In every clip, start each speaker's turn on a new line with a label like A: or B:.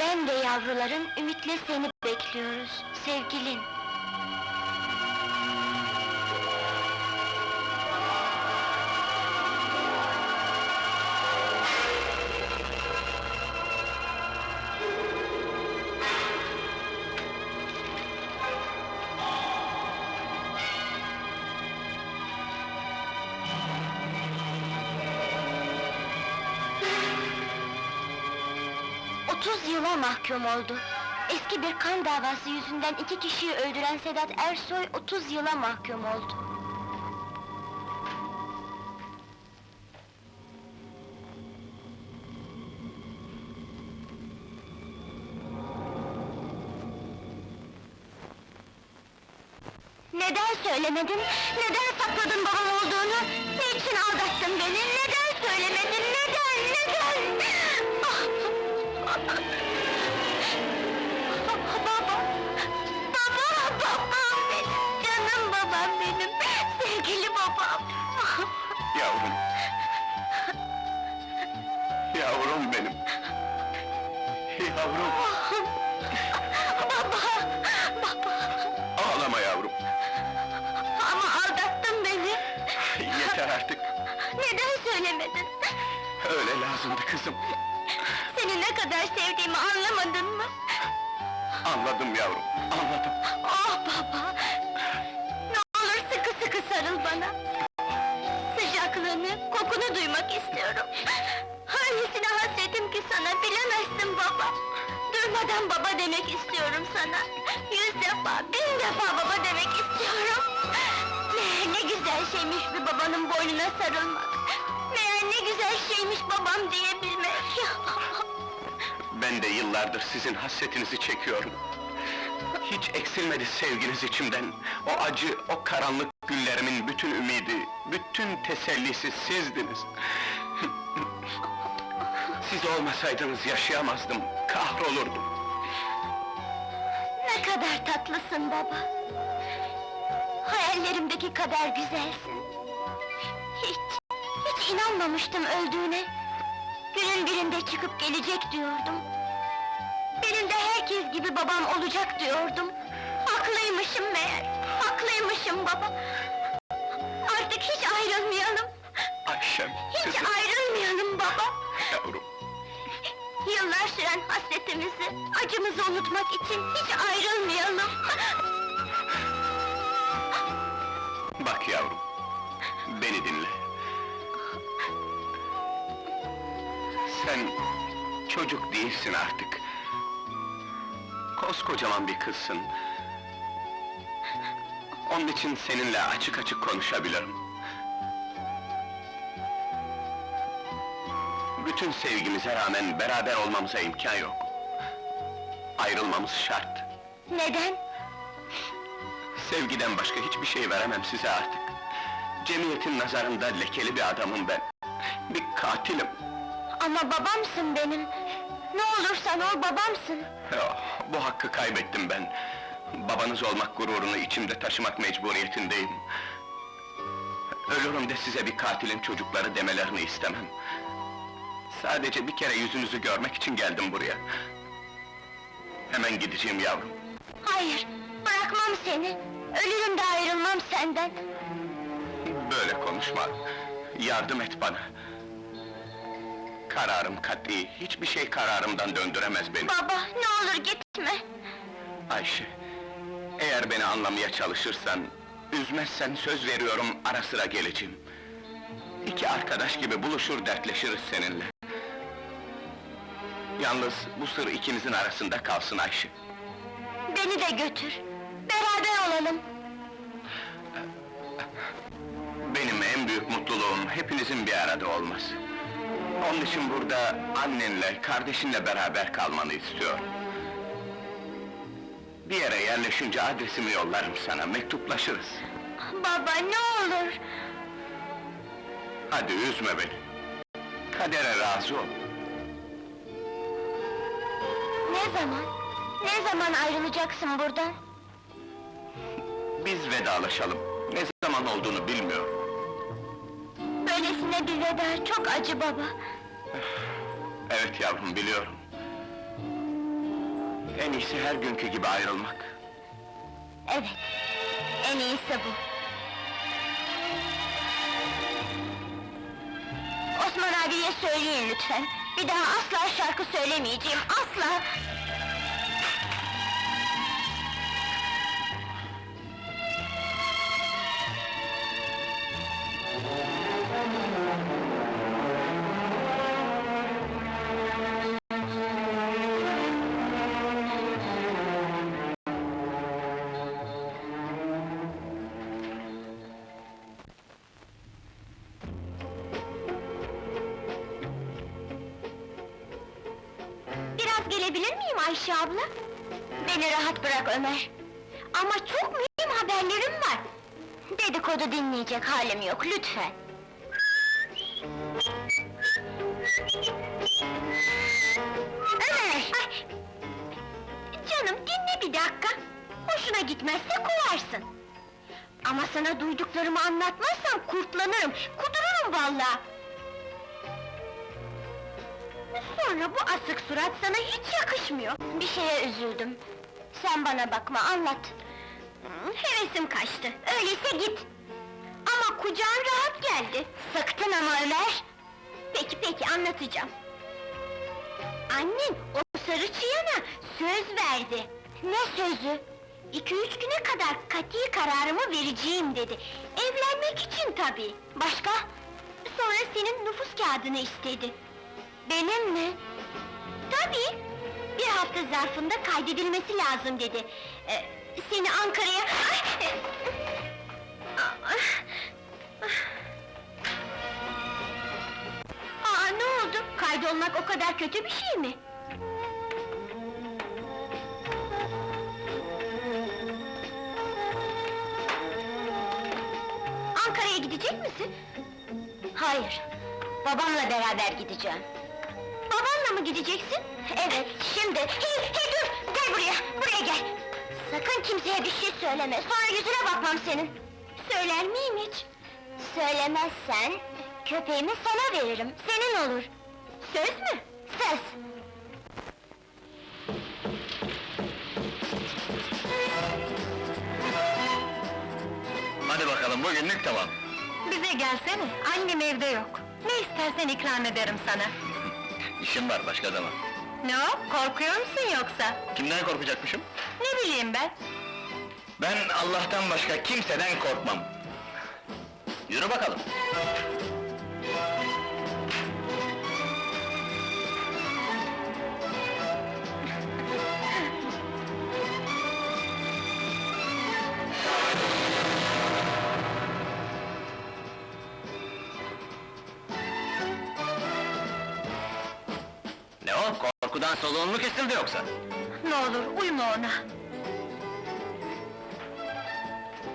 A: Ben de yavruların ümitle seni bekliyoruz, sevgilin. Otuz yıla mahkum oldu. Eski bir kan davası yüzünden iki kişiyi öldüren Sedat Ersoy 30 yıla mahkum oldu. Neden söylemedin? Neden
B: Yavrum benim. Yavrum.
A: Baba! Baba!
B: Ağlama yavrum.
A: Ama aldattın beni!
B: Yeter artık.
A: Neden söylemedin?
B: Öyle lazımdı kızım.
A: Seni ne kadar sevdiğimi anlamadın mı?
B: Anladım yavrum. Anladım.
A: Oh baba! Ne olur sıkı sıkı sarıl bana! Sıcaklığını, kokunu duymak istiyorum! Öylesine hasretim ki sana, bilemezsin baba! Durmadan baba demek istiyorum sana! Yüz defa, bin defa baba demek istiyorum! Meğer ne güzel şeymiş bir babanın boynuna sarılmak! Meğer ne güzel şeymiş babam diyebilmek!
B: Ben de yıllardır sizin hasretinizi çekiyorum. Hiç eksilmedi sevginiz içimden. O acı, o karanlık günlerimin bütün ümidi, bütün tesellisi sizdiniz. Siz olmasaydınız yaşayamazdım, kahrolurdum.
A: Ne kadar tatlısın baba! Hayallerimdeki kadar güzelsin! Hiç, hiç inanmamıştım öldüğüne! Günün birinde çıkıp gelecek diyordum! Benim de herkes gibi babam olacak diyordum! Haklıymışım meğer! Haklıymışım baba! Artık hiç ayrılmayalım!
B: Ayşem,
A: Hiç ayrılmayalım baba!
B: yavrum.
A: Yıllar süren hasretimizi, acımızı unutmak için hiç ayrılmayalım!
B: Bak yavrum, beni dinle. Sen çocuk değilsin artık. Koskocaman bir kızsın. Onun için seninle açık açık konuşabilirim. Bütün sevgimize rağmen beraber olmamıza imkan yok. Ayrılmamız şart.
A: Neden?
B: Sevgiden başka hiçbir şey veremem size artık. Cemiyetin nazarında lekeli bir adamım ben. Bir katilim.
A: Ama babamsın benim. Ne olursan ol babamsın.
B: Oh, bu hakkı kaybettim ben. Babanız olmak gururunu içimde taşımak mecburiyetindeyim. Ölürüm de size bir katilin çocukları demelerini istemem. Sadece bir kere yüzünüzü görmek için geldim buraya. Hemen gideceğim yavrum.
A: Hayır, bırakmam seni. Ölürüm de ayrılmam senden.
B: Böyle konuşma. Yardım et bana. Kararım kat'i, hiçbir şey kararımdan döndüremez beni.
A: Baba, ne olur gitme.
B: Ayşe, eğer beni anlamaya çalışırsan, üzmezsen söz veriyorum ara sıra geleceğim. İki arkadaş gibi buluşur dertleşiriz seninle. Yalnız bu sır ikimizin arasında kalsın Ayşe.
A: Beni de götür. Beraber olalım.
B: Benim en büyük mutluluğum hepinizin bir arada olması. Onun için burada annenle, kardeşinle beraber kalmanı istiyorum. Bir yere yerleşince adresimi yollarım sana, mektuplaşırız.
A: Baba, ne olur.
B: Hadi üzme beni. Kadere razı ol.
A: Ne zaman? Ne zaman ayrılacaksın buradan?
B: Biz vedalaşalım. Ne zaman olduğunu bilmiyorum.
A: Böylesine bir veda çok acı baba.
B: Evet yavrum, biliyorum. En iyisi her günkü gibi ayrılmak.
A: Evet, en iyisi bu. Osman abiye söyleyin lütfen. Bir daha asla şarkı söylemeyeceğim, asla! Ayşe abla? Beni rahat bırak Ömer. Ama çok mühim haberlerim var. Dedikodu dinleyecek halim yok, lütfen. Ömer! Ay! Canım dinle bir dakika. Hoşuna gitmezse kovarsın. Ama sana duyduklarımı anlatmazsam kurtlanırım, kudururum vallahi. Sonra bu asık surat sana hiç yakışmıyor. Bir şeye üzüldüm. Sen bana bakma, anlat. Hmm, Hevesim kaçtı, öyleyse git. Ama kucağın rahat geldi. Sıktın ama Ömer. Peki peki, anlatacağım. Annen o sarı çıyana söz verdi. Ne sözü? İki üç güne kadar kati kararımı vereceğim dedi. Evlenmek için tabii. Başka? Sonra senin nüfus kağıdını istedi. Benim mi? Tabii! Bir hafta zarfında kaydedilmesi lazım dedi. Ee, seni Ankara'ya... Ay! e, ah, Aa, ne oldu? Kaydolmak o kadar kötü bir şey mi? Ankara'ya gidecek misin? Hayır, babamla beraber gideceğim. Babanla mı gideceksin? Evet, şimdi. Hey, hey dur! Gel buraya, buraya gel! Sakın kimseye bir şey söyleme, sonra yüzüne bakmam senin! Söyler miyim hiç? Söylemezsen, köpeğimi sana veririm, senin olur! Söz mü? Söz!
B: Hadi bakalım, bugünlük tamam.
A: Bize gelsene, annem evde yok. Ne istersen ikram ederim sana.
B: İşim var başka zaman.
A: Ne o, korkuyor musun yoksa?
B: Kimden korkacakmışım?
A: Ne bileyim ben?
B: Ben Allah'tan başka kimseden korkmam. Yürü bakalım. Korkudan soluğun mu kesildi yoksa?
A: Ne olur, uyma ona!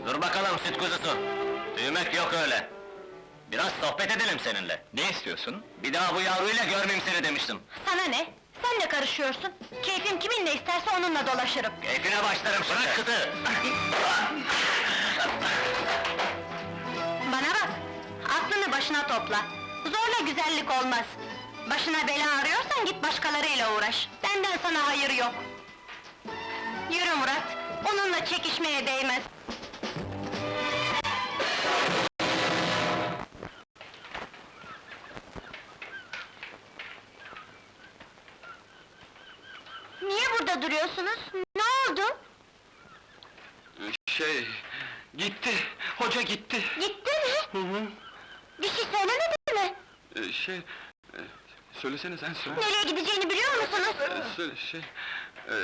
B: Dur bakalım süt kuzusu! Büyümek yok öyle! Biraz sohbet edelim seninle. Ne istiyorsun? Bir daha bu yavruyla görmeyeyim seni demiştim.
A: Sana ne? Sen ne karışıyorsun? Keyfim kiminle isterse onunla dolaşırım.
B: Keyfine başlarım şimdi! Bırak kızı!
A: Bana bak, aklını başına topla. Zorla güzellik olmaz. Başına bela arıyorsan git başkalarıyla uğraş. Benden sana hayır yok. Yürü Murat, onunla çekişmeye değmez. Niye burada duruyorsunuz? Ne oldu?
B: Şey... Gitti, hoca gitti.
A: Gitti mi?
B: Hı hı.
A: Bir şey söylemedi mi?
B: Ee, şey... e, Söylesene sen söyle.
A: Nereye gideceğini biliyor musunuz?
B: Ee, Söyle, şey... e,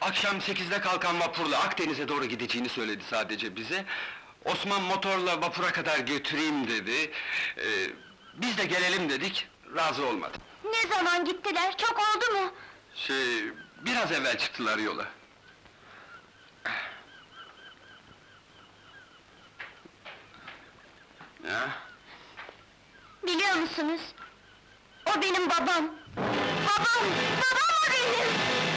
B: akşam sekizde kalkan vapurla Akdeniz'e doğru gideceğini söyledi sadece bize. Osman motorla vapura kadar götüreyim dedi. Ee, biz de gelelim dedik, razı olmadı.
A: Ne zaman gittiler? Çok oldu mu?
B: Şey, biraz evvel çıktılar yola. Ya,
A: Biliyor musunuz? O benim babam. Babam! Babam o benim!